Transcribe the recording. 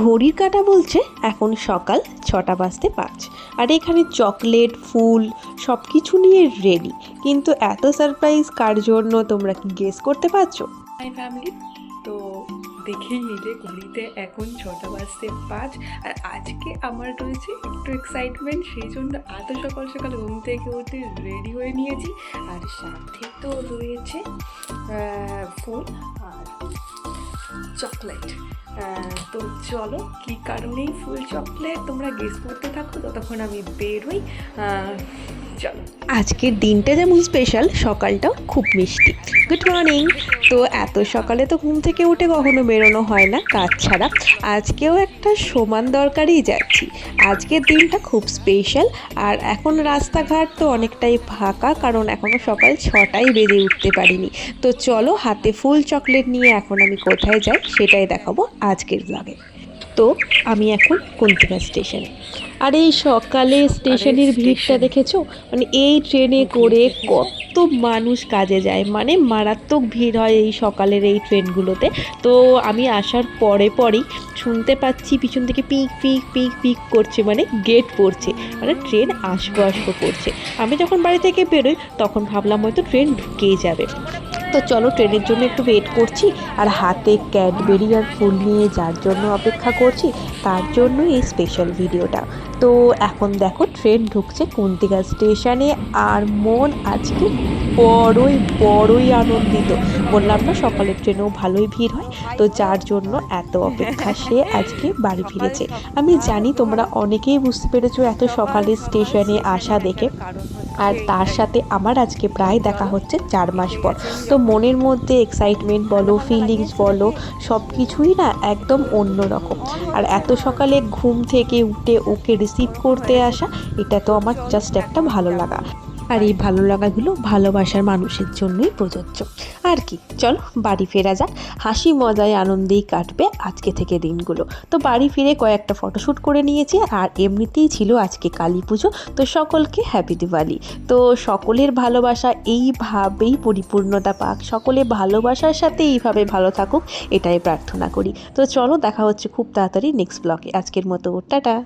ঘড়ির কাটা বলছে, এখন সকাল ছটা বাজতে পাঁচ। আর এখানে চকলেট, ফুল সব কিছু নিয়ে রেডি কিন্তু এত সারপ্রাইজ কার জন্য তোমরা কি গেস করতে পারছ? ফ্যামিলি তো দেখেই নিলে ঘড়িতে এখন ছটা বাজতে পাঁচ, আর আজকে আমার রয়েছে একটু এক্সাইটমেন্ট সেই জন্য এত সকাল সকাল ঘুম থেকে উঠে রেডি হয়ে নিয়েছি। আর সাথে তো রয়েছে ফুল, আর চকলেট। তো চলো কি কারণেই ফুল চকলেট? তোমরা গেস করতে থাকো ততক্ষণ আমি বেরোই। চলো আজকের দিনটা যেমন স্পেশাল সকালটাও খুব মিষ্টি। গুড মর্নিং তো এত সকালে তো ঘুম থেকে উঠে কখনো বেরোনো হয় না, কাজ ছাড়া। আজকেও একটা সমান দরকারই যাচ্ছি। আজকের দিনটা খুব স্পেশাল আর এখন রাস্তাঘাট তো অনেকটাই ফাঁকা, কারণ এখনও সকাল ছটায় বেজে উঠতে পারিনি। তো চলো হাতে ফুল চকলেট নিয়ে এখন আমি কোথায় যাই, সেটাই দেখাবো আজকের ব্লগে তো আমি এখন কুন্তিকা স্টেশনে। আর এই সকালে স্টেশনের ভিড়টা। দেখেছ? মানে এই ট্রেনে করে কত মানুষ কাজে যায়। মানে মারাত্মক ভিড় হয় এই সকালের এই ট্রেনগুলোতে। তো আমি আসার পরে পরেই শুনতে পাচ্ছি পিছন থেকে পিক পিক পিক পিক করছে। মানে গেট পড়ছে। মানে ট্রেন আসব আসব করছে আমি যখন বাড়ি থেকে বেরোই তখন ভাবলাম হয়তো ট্রেন ঢুকেই যাবে। তো চলো ট্রেনের জন্য একটু ওয়েট করছি আর হাতে ক্যাডবেরি আর ফুল নিয়ে যার জন্য অপেক্ষা করছি, তার জন্য এই স্পেশাল ভিডিওটা তো এখন দেখো ট্রেন ঢুকছে কুন্তিকা স্টেশনে আর মন আজকে বড়ই বড়ই আনন্দিত। বললাম না, সকালের ট্রেনেও ভালোই ভিড় হয়, তো যার জন্য এত অপেক্ষা সে আজকে বাড়ি ফিরেছে। আমি জানি তোমরা অনেকেই বুঝতে পেরেছ এত সকালে স্টেশনে আসা দেখে। আর তার সাথে আমার আজকে প্রায় দেখা হচ্ছে চার মাস পর। তো মনের মধ্যে এক্সাইটমেন্ট বলো ফিলিংস বলো সব কিছুই না একদম অন্যরকম। আর এত সকালে ঘুম থেকে উঠে ওকে রিসিভ করতে আসা, এটা তো আমার জাস্ট একটা ভালো লাগা। আর এই ভালো লাগাগুলো ভালোবাসার মানুষের জন্যই প্রযোজ্য। আর কি, চলো বাড়ি ফেরা যাক। হাসি মজায় আনন্দেই কাটবে আজকে থেকে দিনগুলো। তো বাড়ি ফিরে কয়েকটা ফটোশ্যুট করে নিয়েছি, আর এমনিতেই ছিল আজকে কালী পুজো। তো সকলকে হ্যাপি দিওয়ালি তো সকলের ভালোবাসা এইভাবেই পরিপূর্ণতা পাক। সকলে ভালোবাসার সাথে এইভাবে ভালো থাকুক, এটাই প্রার্থনা করি। তো চলো দেখা হচ্ছে খুব তাড়াতাড়ি নেক্সট ব্লগে আজকের মতো, টাটা।